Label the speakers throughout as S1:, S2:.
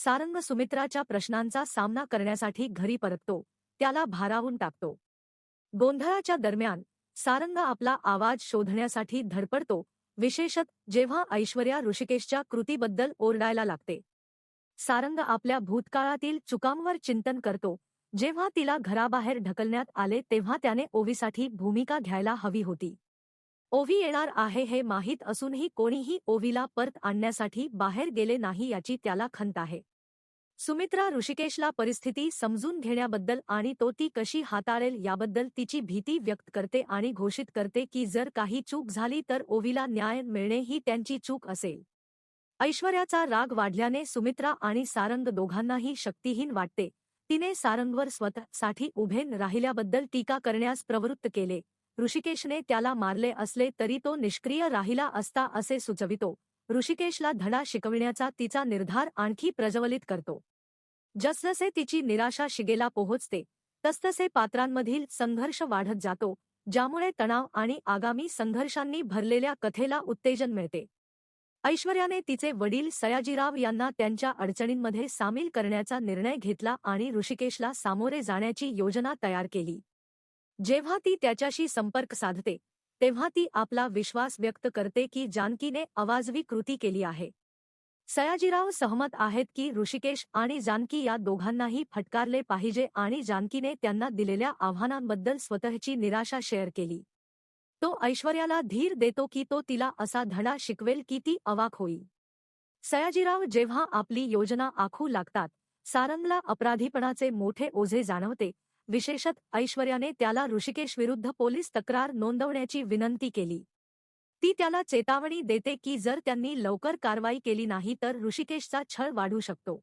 S1: सारंग सुमित्राच्या प्रश्नांचा सामना करण्यासाठी घरी परततो त्याला भारावून टाकतो. गोंधळाच्या दरम्यान सारंग आपला आवाज शोधण्यासाठी धडपडतो विशेषत जेव्हा ऐश्वर्या ऋषिकेशच्या कृतीबद्दल ओरडायला लागते. सारंग आपल्या भूतकाळातील चुकांवर चिंतन करतो जेव्हा तिला घराबाहेर ढकलण्यात आले तेव्हा त्याने ओवीसाठी भूमिका घ्यायला हवी होती. ओवी येणार आहे हे माहीत असूनही कोणीही ओवीला परत आणण्यासाठी बाहेर गेले नाही याची त्याला खंत आहे. सुमित्रा ऋषिकेशला परिस्थिती समजून घेण्याबद्दल आणि तो ती कशी हाताळेल याबद्दल तिची भीती व्यक्त करते आणि घोषित करते की जर काही चूक झाली तर ओवीला न्याय मिळणे ही त्यांची चूक असेल. ऐश्वर्याचा राग वाढल्याने सुमित्रा आणि सारंग दोघांनाही शक्तिहीन वाटते. तिने सारंगवर स्वतःसाठी उभे राहिल्याबद्दल टीका करण्यास प्रवृत्त केले. ऋषिकेशने त्याला मारले असले तरी तो निष्क्रिय राहिला असता असे सुचवितो. ऋषिकेशला धडा शिकविण्याचा तिचा निर्धार आणखी प्रज्वलित करतो. जसजसे तिची निराशा शिगेला पोहोचते तसतसे पात्रांमधील संघर्ष वाढत जातो ज्यामुळे तणाव आणि आगामी संघर्षांनी भरलेल्या कथेला उत्तेजन मिळते. ऐश्वर्याने तिचे वडील सयाजीराव यांना त्यांच्या अडचणींमध्ये सामील करण्याचा निर्णय घेतला आणि ऋषिकेशला सामोरे जाण्याची योजना तयार केली. जेव्हा ती त्याच्याशी संपर्क साधते तेव्हा ती आपला विश्वास व्यक्त करते की जानकीने अवाजवी कृती केली आहे. सयाजीराव सहमत आहेत की ऋषिकेश आणि जानकी या दोघांनाही फटकारले पाहिजे आणि जानकीने त्यांना दिलेल्या आव्हानांबद्दल स्वतःची निराशा शेअर केली. तो ऐश्वर्याला धीर देतो की तो तिला असा धडा शिकवेल की ती अवाक होईल सयाजीराव जेव्हा आपली योजना आखू लागतात सारंगला अपराधीपणाचे मोठे ओझे जाणवते विशेषत ऐश्वर्याने त्याला ऋषिकेश विरुद्ध पोलीस तक्रार नोंदवण्याची विनंती केली. ती त्याला चेतावणी देते की जर त्यांनी लवकर कारवाई केली नाही तर ऋषिकेशचा छळ वाढू शकतो.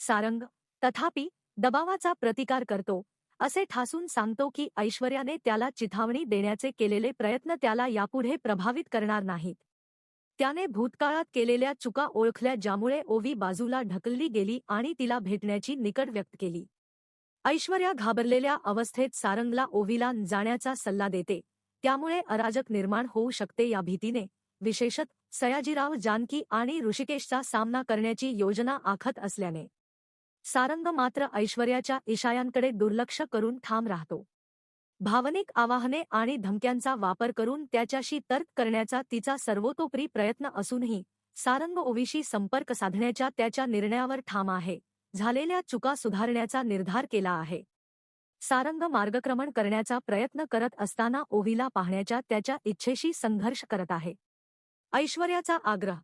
S1: सारंग तथापि दबावाचा प्रतिकार करतो असे ठासून सांगतो की ऐश्वर्याने त्याला चिथावणी देण्याचे केलेले प्रयत्न त्याला यापुढे प्रभावित करणार नाहीत. त्याने भूतकाळात केलेल्या चुका ओळखल्या ज्यामुळे ओवी बाजूला ढकलली गेली आणि तिला भेटण्याची निकड व्यक्त केली. ऐश्वर्या घाबरलेल्या अवस्थेत सारंगला ओवीला जाण्याचा सल्ला देते. त्यामुळे अराजक निर्माण होऊ शकते या भीतीने. विशेषत सयाजीराव जानकी आणि ऋषिकेशचा सामना करण्याची योजना आखत असल्याने. सारंग मात्र ऐश्वर्याच्या इशायांकडे दुर्लक्ष करून ठाम राहतो. भावनिक आवाहने आणि धमक्यांचा वापर करून त्याच्याशी तर्क करण्याचा तिचा सर्वतोपरी प्रयत्न असूनही सारंग ओवीशी संपर्क साधण्याच्या त्याच्या निर्णयावर ठाम आहे. झालेल्या चुका सुधारण्याचा निर्धार केला आहे. सारंग मार्गक्रमण करण्याचा प्रयत्न करत असताना ओवीला पाहण्याच्या त्याच्या इच्छेशी संघर्ष करत आहे. ऐश्वर्याचा आग्रह.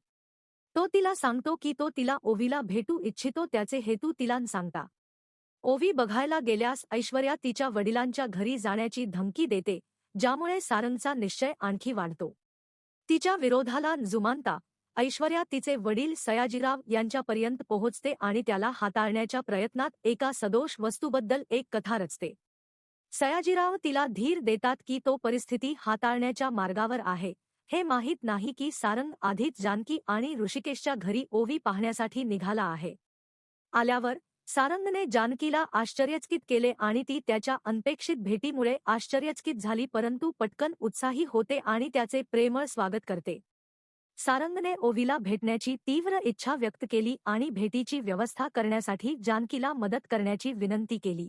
S1: तो तिला सांगतो की तो तिला ओवीला भेटू इच्छितो त्याचे हेतू तिला सांगता. ओवी बघायला गेल्यास ऐश्वर्या तिच्या वडिलांच्या घरी जाण्याची धमकी देते ज्यामुळे सारंगचा निश्चय आणखी वाढतो. तिच्या विरोधाला जुमानता ऐश्वर्या तिचे वडील सयाजीराव यांच्यापर्यंत पोहोचते आणि त्याला हाताळण्याच्या प्रयत्नात एका सदोष वस्तूबद्दल एक कथा रचते. सयाजीराव तिला धीर देतात की तो परिस्थिती हाताळण्याच्या मार्गावर आहे. हे माहीत नाही की सारंग आधीच जानकी आणि ऋषिकेशच्या घरी ओवी पाहण्यासाठी निघाला आहे. आल्यावर सारंगने जानकीला आश्चर्यचकित केले आणि ती त्याच्या अनपेक्षित भेटीमुळे आश्चर्यचकित झाली परंतु पटकन उत्साही होते आणि त्याचे प्रेमळ स्वागत करते. सारंगने ओवीला भेटण्याची तीव्र इच्छा व्यक्त केली आणि भेटीची व्यवस्था करण्यासाठी जानकीला मदत करण्याची विनंती केली.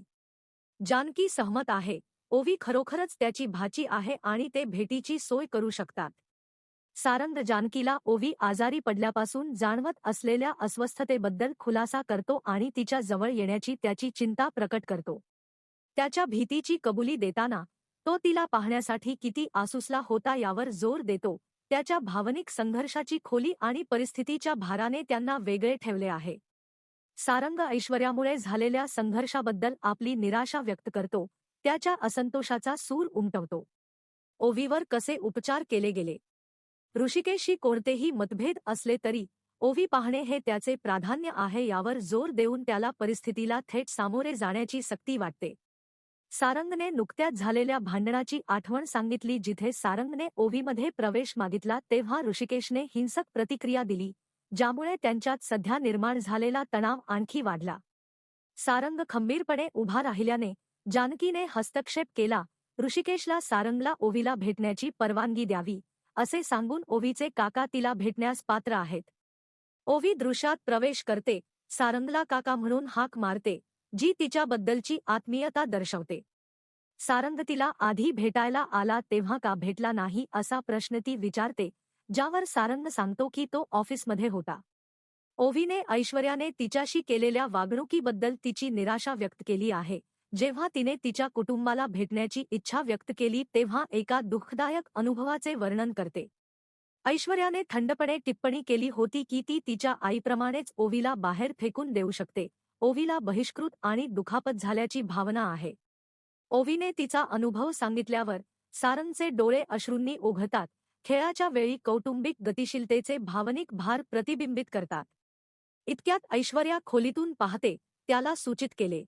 S1: जानकी सहमत आहे. ओवी खरोखरच त्याची भाची आहे आणि ते भेटीची सोय करू शकतात. सारंग जानकीला ओवी आजारी पडल्यापासून जाणवत असलेल्या अस्वस्थतेबद्दल खुलासा करतो आणि तिच्या जवळ येण्याची त्याची चिंता प्रकट करतो. त्याच्या भीतीची कबुली देताना तो तिला पाहण्यासाठी किती आसुसला होता यावर जोर देतो त्याच्या भावनिक संघर्षाची खोली आणि परिस्थितीच्या भाराने त्यांना वेगळे ठेवले आहे. सारंग ऐश्वर्यामुळे झालेल्या संघर्षाबद्दल आपली निराशा व्यक्त करतो त्याच्या असंतोषाचा सूर उमटवतो. ओवीवर कसे उपचार केले गेले? ऋषिकेशी कोणतेही मतभेद असले तरी ओवी पाहणे हे त्याचे प्राधान्य आहे यावर जोर देऊन त्याला परिस्थितीला थेट सामोरे जाण्याची सक्ती वाटते. सारंगने नुकत्याच झालेल्या भांडणाची आठवण सांगितली जिथे सारंगने ओवीमध्ये प्रवेश मागितला तेव्हा ऋषिकेशने हिंसक प्रतिक्रिया दिली ज्यामुळे त्यांच्यात सध्या निर्माण झालेला तणाव आणखी वाढला. सारंग खंबीरपणे उभा राहिल्याने जानकीने हस्तक्षेप केला ऋषिकेशला सारंगला ओवीला भेटण्याची परवानगी द्यावी असे सांगून ओवीचे काका तिला भेटण्यास पात्र आहेत. ओवी दृश्यात प्रवेश करते सारंगला काका म्हणून हाक मारते जी तिच्याबद्दलची आत्मीयता दर्शवते. सारंग तिला आधी भेटायला आला तेव्हा का भेटला नाही असा प्रश्न ती विचारते ज्यावर सारंग सांगतो की तो ऑफिसमध्ये होता. ओवीने ऐश्वर्याने तिच्याशी केलेल्या वागणुकीबद्दल तिची निराशा व्यक्त केली आहे. जेव्हा तिने तिच्या कुटुंबाला भेटण्याची इच्छा व्यक्त केली तेव्हा एका दुःखदायक अनुभवाचे वर्णन करते. ऐश्वर्याने थंडपणे टिप्पणी केली होती की ती तिच्या आईप्रमाणेच ओवीला बाहेर फेकून देऊ शकते. ओवीला बहिष्कृत आणि दुखापत झाल्याची भावना आहे. ओवीने तिचा अनुभव सांगितल्यावर सारंगचे डोळे अश्रूंनी ओघतात खेळाच्या वेळी कौटुंबिक गतिशीलतेचे भावनिक भार प्रतिबिंबित करतात. इतक्यात ऐश्वर्या खोलीतून पाहते त्याला सूचित केले.